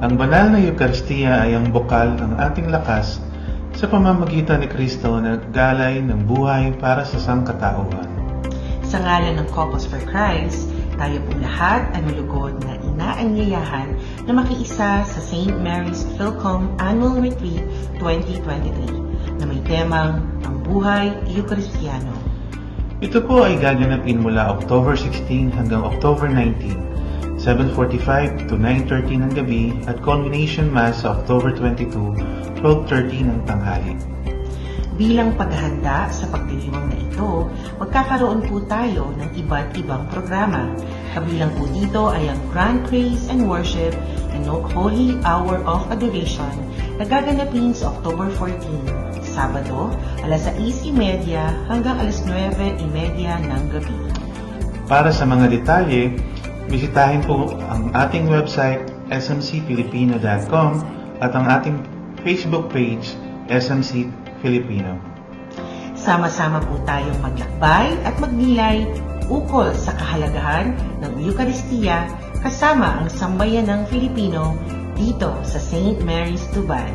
Ang banal na Eukaristiya ay ang bukal ng ating lakas sa pamamagitan ni Kristo na galay ng buhay para sa sangkatauhan. Sa ngalan ng Couples for Christ, tayo po lahat ay malugod na inaanyayahan na makiisa sa St. Mary's Philcom Annual Retreat 2023 na may temang Ang Buhay Eucharistiyano. Ito po ay gaganapin mula October 16 hanggang October 19, 7.45 to 9.30 ng gabi at culmination mass sa October 22, 12.30 ng tanghali. Bilang paghahanda sa pagdiriwang na ito, magkakaroon po tayo ng iba't ibang programa. Kabilang po dito ay ang Grand Praise and Worship and Holy Hour of Adoration na gaganapin sa October 14, Sabado, alas 6.30 hanggang alas 9.30 ng gabi. Para sa mga detalye, bisitahin po ang ating website smcfilipino.com at ang ating Facebook page SMC Filipino. Sama-sama po tayong maglakbay at magnilay ukol sa kahalagahan ng Eucharistia kasama ang sambayan ng Filipino dito sa St. Mary's Dubai.